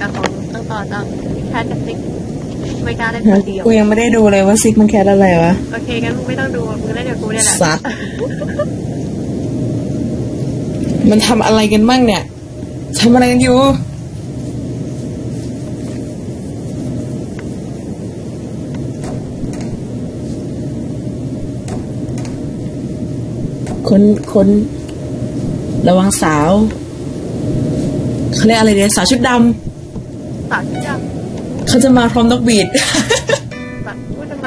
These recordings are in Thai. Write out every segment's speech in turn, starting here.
กับของต้องต่อจากแคทกับซิกไม่กล้าเล่นคนเดียวกูยังไม่ได้ดูเลยว่าซิกมันแคสอะไรวะ โอเคงั้นมึงไม่ต้องดูมึงเล่นเดี๋ยวกูเนี่ยแหละสัตว์มันทำอะไรกันบ้างเนี่ยทำอะไรกันอยู่คนคนระวังสาวเขาเรียกอะไรเนี่ยสาวชุดด สาวที่จะำเขาจะมาพร้อมนกบีดแบบพูดทำไม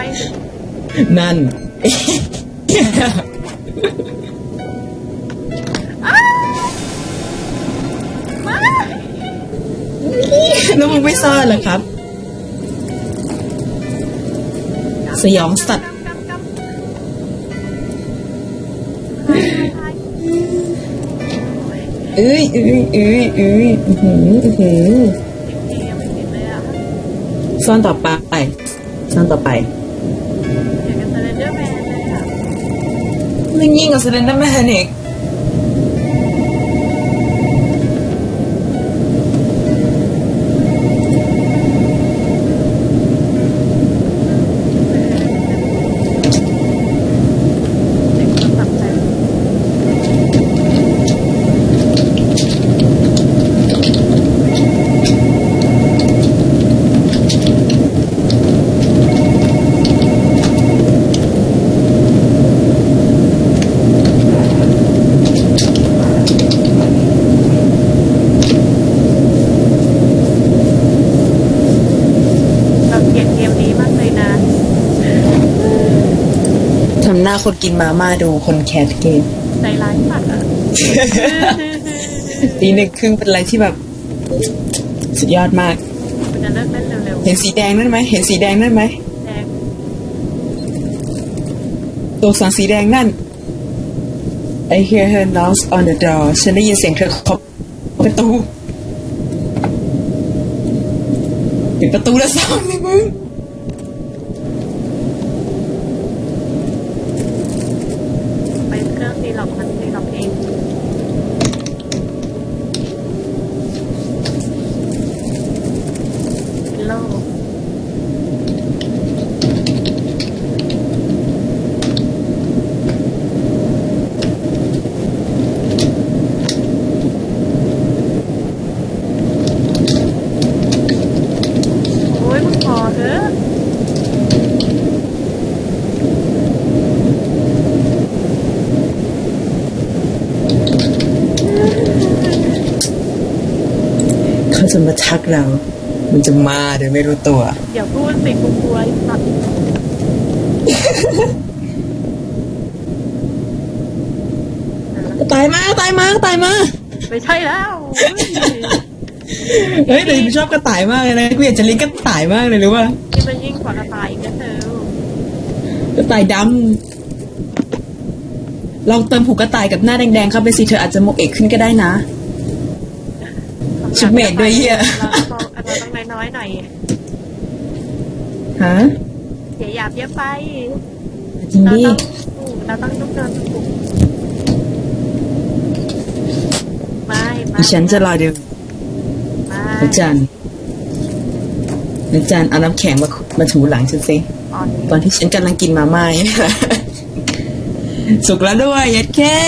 นั่นมาแล้วมึงไม่ซ่อนเหรอครับ สยองสัตว์ กำกำกำใช่เอ้ยเอ้ยเอ้ยเอ้ยอื้อหืออื้อหือ ซ่อนต่อไปซ่อนต่อไปอย่างกับเซเลนเดอร์แมนเลยอะมันยิ่งกว่าเซเลนเดอร์แมนอีก เด็กคนตัดใจ เราเกลียดเกมนี้มากเลยนะ ทำ หน้าคนกินมาม่าดูคนแคสเกมใจร้ายสัตว์อะตีหนึ่งครึ่งเป็นอะไรที่แบบ สุดยอดมากมันจะเลิกเล่นเร็วเห็นสีแดงนั่นไหมเห็นสีแดงนั่นไหมๆแดงตัวอักษรสีแดงนั่น I hear her knock on the door ฉันได้ยินเสียงเธอเคาะประตูปิดประตูแล้วซ้ำเลยมึง ไป เครื่องตีหลอกมันตีหลอกเองเป็นโลกโอ้ยมึงพอเถอะ เขา จะมาทักเรา มันจะมาโดยไม่รู้ตัว อย่าพูดสิกูกลัวไอ้สัตว์ตายมาตายมาตายมาไม่ใช่แล้วเฮ้ยเฮ้ยแต่กูชอบกระต่ายมากเลยนะกูอยากจะเลี้ยงกระต่ายมากเลยรู้ป่ะนี่มันยิ่งกว่ากระต่ายอีกนะเธอกระต่ายดำเราเติมผูกกระต่ายกับหน้าแดงๆเข้าไปสิเธออาจจะโมกเอกขึ้นก็ได้นะ ชุดเมดด้วยเหี้ยเราต้องเราต้องน้อยๆหน่อยฮะอย่าหยาบเยอะไปจริงเราดิต้องเราต้องทุกเดินทุกไม่ไม่ดิฉันจะรอดูไม่อาจารย์อาจารย์เอาน้ำแข็งมามาถูหลังฉันสิอ่อนตอนที่ฉันกำลังกินมาม่าอยู่สุกแล้วด้วยเย็ดแค่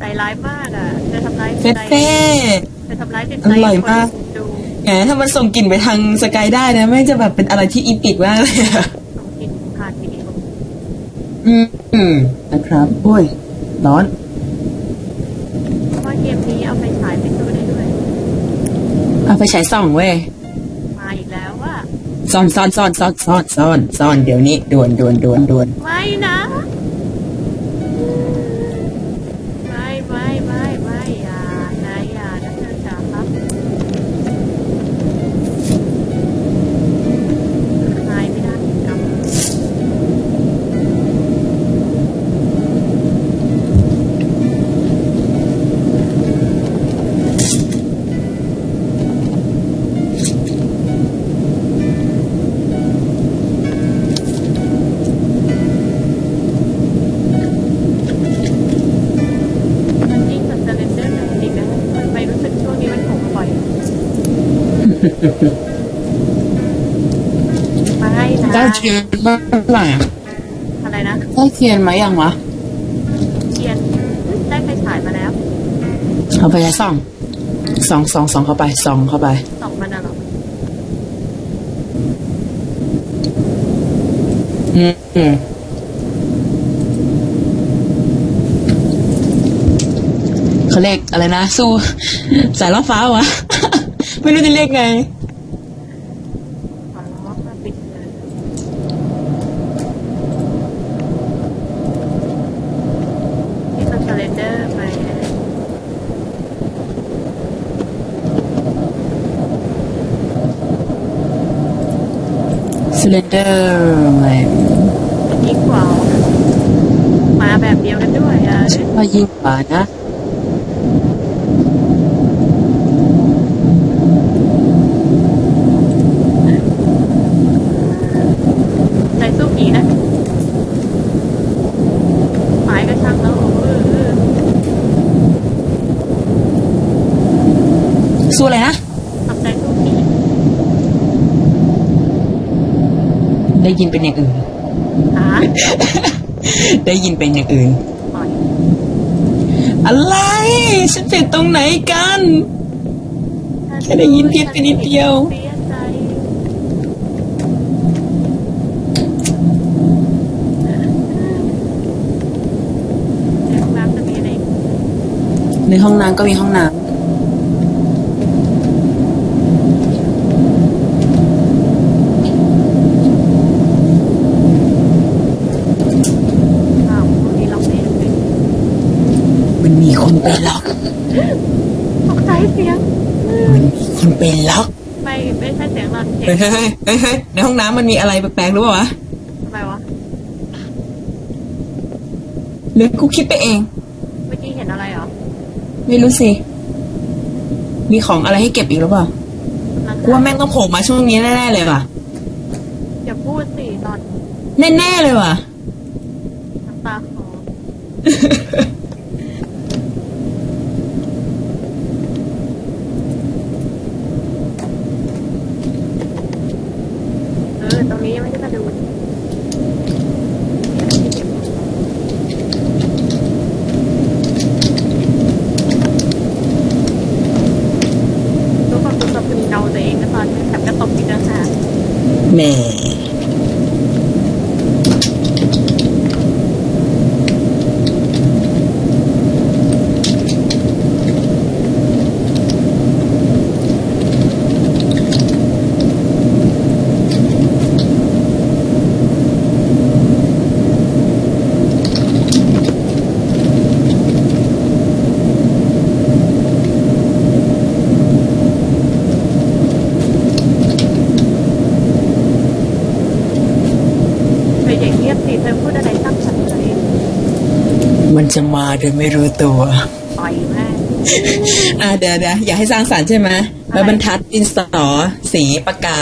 ใจร้ายมากอะจะทำร้ายเฟ่เฟ่จะ ทำร้ายจิตอใจร่อยมาก คนดูแหมถ้ามันส่งกลิ่นไปทางสกายได้นะไม่งจะแบบเป็นอะไรที่อีปิกมากเลยอะส่งกินผ่านวิดีโออืมอืมนะครับโอ้ยร้อน เพราะว่าเกมนี้เอาไปฉายไปดูได้ด้วย เอาไปใช้ส่องเว้ยมาอีกแล้วว่า ซ่อนซ่อนซ่อนซ่อนซ่อนซ่อนซ่อนเดี๋ยวนี้ด่วนด่วนด่วนด่วนไม่นะ เทียนบ้างเท่าไหร่อะอะไรนะได้เทียนไหมยังวะเทียนได้ไฟฉายมาแล้วเอาไปส่องส่องส่องส่องเข้าไปส่องเข้าไป สองมันน่ะเหรออืมอืมเขาเรียกอะไรนะ สู้ สายล่อฟ้าวะ ไม่รู้จะเรียกไง ขอร้องมาปิดเลยนี่เป็นคาเลนเดอร์ไป ซิลินเดอร์อะไรยิ่งกว่ามาแบบเดียวกันด้วยอะว่ายิ่งกว่านะใจสู้ผีนะหมายก็ช่างแล้วเออเออสู้อะไรนะ ทำใจสู้ผี ได้ยินเป็นอย่างอื่นหาได้ยินเป็นอย่างอื่นปล่อยอะไร ฉันผิดตรงไหนกัน แค่ได้ยินเพียงไปนิดเดียวเสียใจในห้องน้ำจะมีอะไรอีกในห้องน้ำก็มีห้องน้ อ้าวพวกนี้เราไม่รู้เลยำ มันมีคนไปล็อก ตกใจเสียงมันมีคนไปล็อกไม่ไม่ใช่เสียงหลอนเสียเฮ้ยงเฮ้ยเฮ้ยเฮ้ยในห้องน้ำมันมีอะไรแปลกๆหรือเปล่าวะทำไมวะ หรือกูคิดไปเอง เมื่อกี้เห็นอะไรเหรอไม่รู้สิ มีของอะไรให้เก็บอีกหรือเปล่านั่นกูว่าแม่งต้องโผล่มาช่วงนี้แน่ๆเลยว่ะ อย่าพูดสิตอนแน่ๆเลยว่ะ น้ำตาคลอเออ ตรงนี้ยังไม่ได้มาดูทุกคนดูสกุลเดาตัวเองก็ตอนนี้แถบกระตกอีกต่างหาก แหม่ เธออย่างเงียบสิเธอพูดอะไรสร้างสรรค์เลย มันจะมาโดยไม่รู้ตัวปล่อยแม่งอ่าเดี๋ยวเดี๋ยวอย่าให้สร้างสรรค์ใช่ไหมไม้บรรทัดดินสอสีปากกา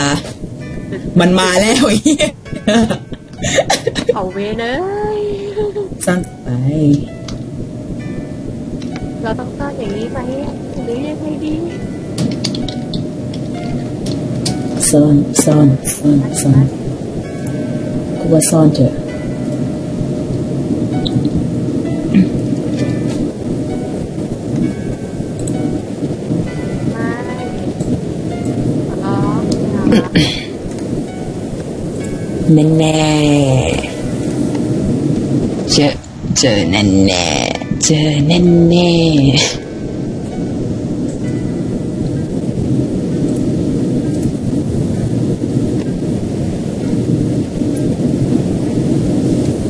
มันมาแล้วไอ้เหี้ยเอาเวเลยสร้างไปเราต้องซ่อนอย่างนี้ไหมหรือยังไงดีซ่อนซ่อนซ่อนซ่อนกูว่าซ่อนเถอะ แน่แน่ๆเจอเจอแน่แน่ๆเจอแน่แน่ๆ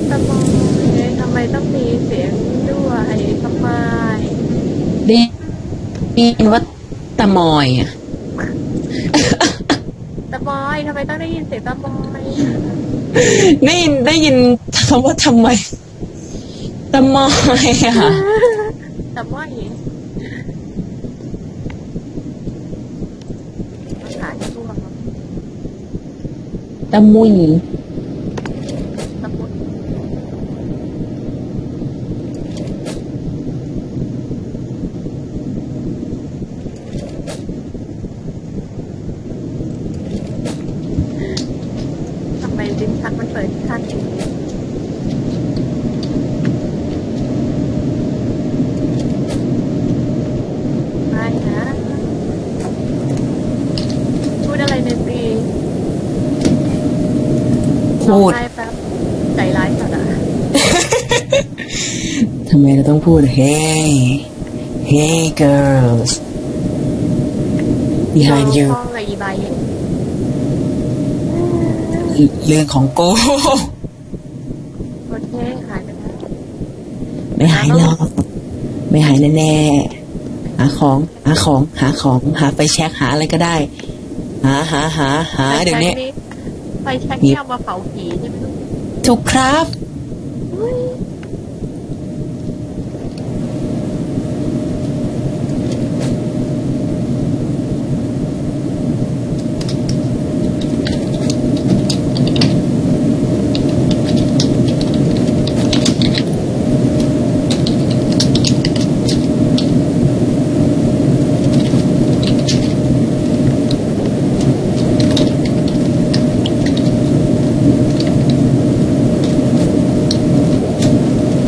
ทำไมทำไมต้องมีเสียงด้วยทำไมได้ยินว่าตะมอยอะตะบอย ทำไมต้องได้ยินเสียงตะบอยได้ยินได้ยินคำว่าทำไมตะมอยอะตะบอยภาษาที่พูดว่าตะมุย พักมันเปิดภานะพูดอะไรในปีพูด ร้แป๊บใจร้ายสัตอะทำไมเราต้องพูด hey hey girls behind you ร้องไห้อีบาย รื่องของกูโอเคหายไปแล้วไม่หายหรอกไม่หายแน่ๆหาของ หาของ หาของ หาไปแช็คหาอะไรก็ได้ หาหาหาหาเดี๋ยวนี้ไฟแช็กนี่เอามาเผาผีใช่ไหมลูกถูกครับอุ๊ย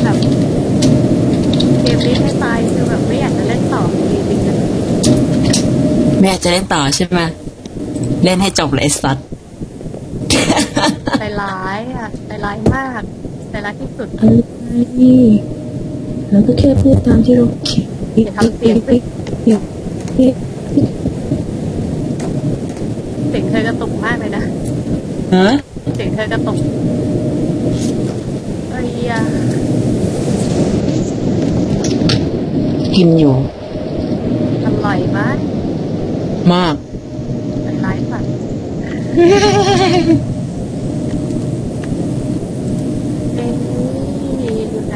แบบเกมนี้ให้ตายคือแบบไม่อยากจะเล่นต่อจริงๆนะ แม่จะเล่นต่อใช่ไหมเล่นให้จบเลยไอ้สัตว์ใจร้ายอะใจร้ายมากใจร้ายที่สุดอะไรเราก็แค่พูดตามที่เราคิดอย่าทำเสียงสิเสียงเธอกระตุกมากเลยนะฮะเสียงเธอกระตุกเอ้ยอะกินอยู่อร่อยมาก มาก ใจร้ายสัตว์เอ็นนี่อยู่ไหน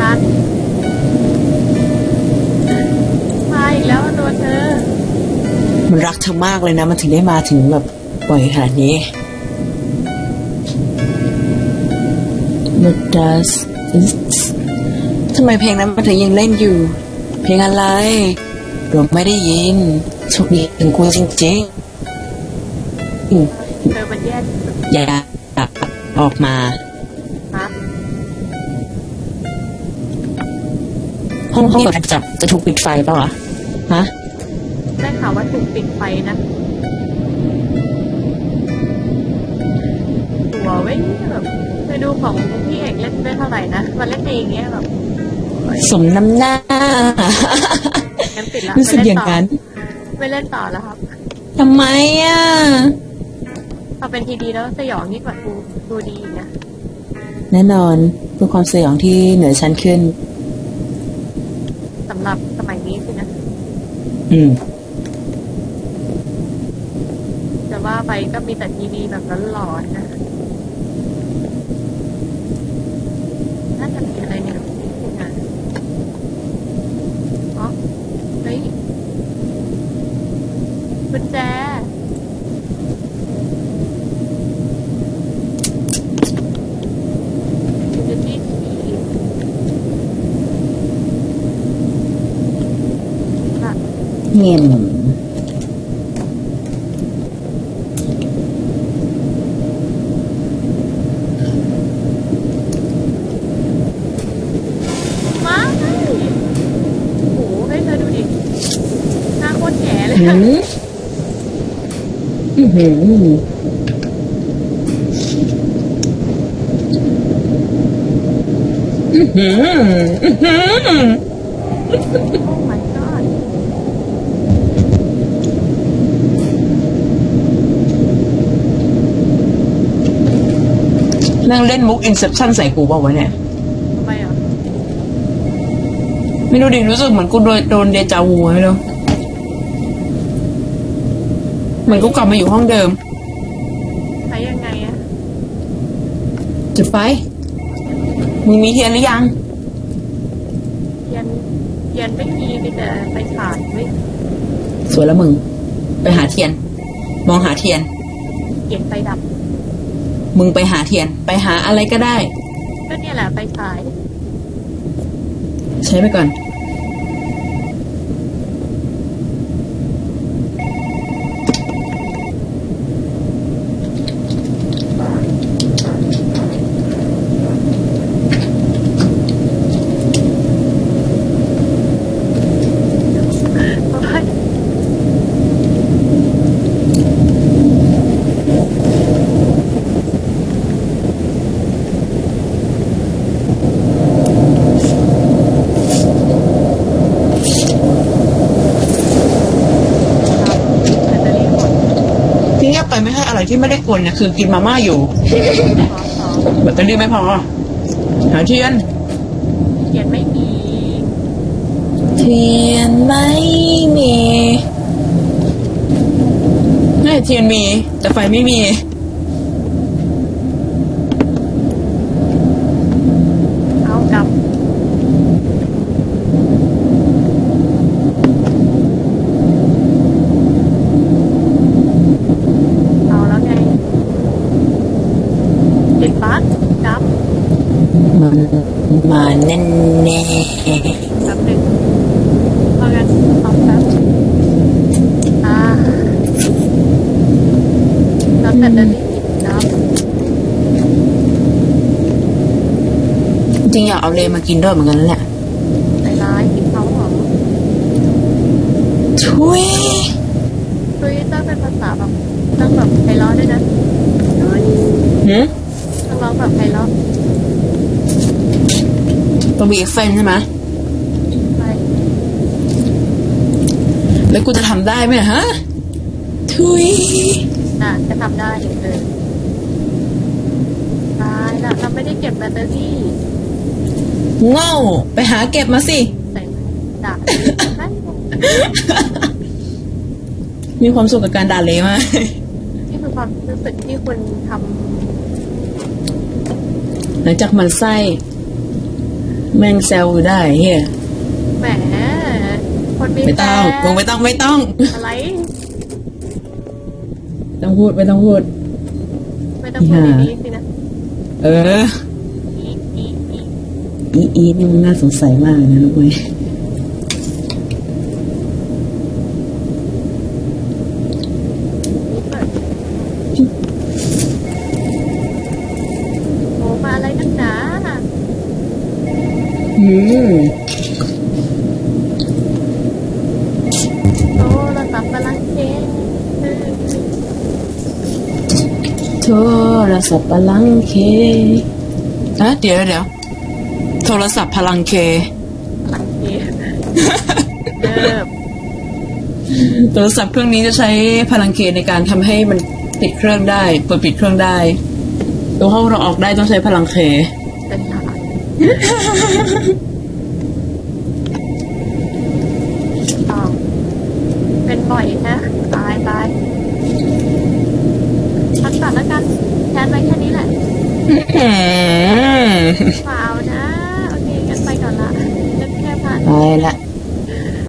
นัดมาอีกแล้วตัวเธอ มันรักเธอมากเลยนะ มันถึงได้มาถึงแบบป่อยขนาดนี้ What does this ทำไมเพลงนั้นมันถึงยังเล่นอยู่ เพลงอะไรเราไม่ได้ยินโชคดีถึงกูจริงๆเธอมันแย่ที่สุดอย่าออกมาห้องห้องแบบจะจะถูกปิดไฟเปล่าวะฮะ ได้ข่าวว่าถูกปิดไฟนะตัวเว้ยแบบไปดูของพี่เอกเล่นได้เท่าไหร่นะมาเล่นเองเงี้ยแบบสมน้ำหน้างั้นปิดละรู้สึกอย่างนั้นไม่เล่นต่อแล้วครับทำไมอะเอาเป็นทีดีแล้วสยองยิ่งกว่าดูดูดีอีกนะแน่นอนเพื่อความสยองที่เหนือชั้นขึ้นสำหรับสมัยนี้สินะ อืม แต่ว่า ไปก็มีแต่ทีดีแบบหลอนๆนะน่าจะมีอะไรเนี่ยคุณอะอ๋อเฮ้ยกุญแจกุญแจที่สี่ค่ะเงียน มาโอ้โหให้เธอดูดิ หน้าโคตรแก่เลย หื อะ มอือหืออื้อหือ อื้อหือโอ้ my god นั่งเล่นมุก Inception ใส่กูเปล่าวะเนี่ย ทำไมอะ ไม่รู้ดิรู้สึกเหมือนกูโดนโดนเดจาวูไม่รู้เหมือนกูกลับมาอยู่ห้องเดิม ใช้ยังไงอะ จุดไฟ มึงมีเทียนหรือยังเทียนเทียนไม่มีมีแต่ไฟฉายไม่สวยแล้วมึง ไปหาเทียน มองหาเทียนเขียนไฟดับ มึงไปหาเทียน ไปหาอะไรก็ได้ ก็เนี่ยแหละไปฉาย ใช้ไปก่อน เพราะว่า แบตเตอรี่หมด ที่เงียบไปไม่ใช่อะไรที่ไม่ได้กวนเนี่ยคือกินมาม่าอยู่ขอสองแบตเตอรี่ไม่พอหาเทียนเขียนไม่มี เทียนไม่มีไม่เทียนมี แต่ไฟไม่มี เอากลับ เอาแล้วไง ติดปลั๊กกลับมันมาแน่แน่แป๊บหนึ่งเอากันเอาแป๊บอ่าแล้วแบตเตอรี่ติดดับจริงอยากเอาเลมากินด้วยเหมือนกันนั่นแหละใจร้ายกินเขาเหรอทุยคุยต้องเป็นภาษาแบบต้องแบบไพเราะด้วยนะคุยหืมต้องร้อง แบบไพเราะต้องมีเอฟเฟนใช่ไหมไปแล้วกูจะทำได้ไหมฮะ ทุยน่ะจะทำได้อีกเลยตายละเราไม่ได้เก็บแบตเตอรี่โง่ไปหาเก็บมาสิ ใส่ด่าไม่มีความสุขกับการด่าเลมากนี่คือความรู้สึกที่คุณท หลังจากมันไส้ แม่งแซวอยู่ได้เฮียำแหมคนมีไม่แฟต้องนมึงไม่ต้องไม่ต้อง อะไร ต้องพูดไม่ต้องพูด ไม่ต้องพูดอย่างนี้สินะเอออีอีอีอีอีนี่มันน่าสงสัยมากเลยนะลูกเว้ย อีเปิดโอ้มาอะไรนักหนา อืม โอ้เราตับกำลังเค้ก โทร ศัพท์พลังเคอะเดี๋ยวเดี๋ยวโทรศัพท์พลังเคเโทรศัพท์เครื่องนี้จะใช้พลังเคในการทำให้มันติดเครื่องได้ เปิดปิดเครื่องได้ตัวห้องเราออกได้ต้องใช้พลังเค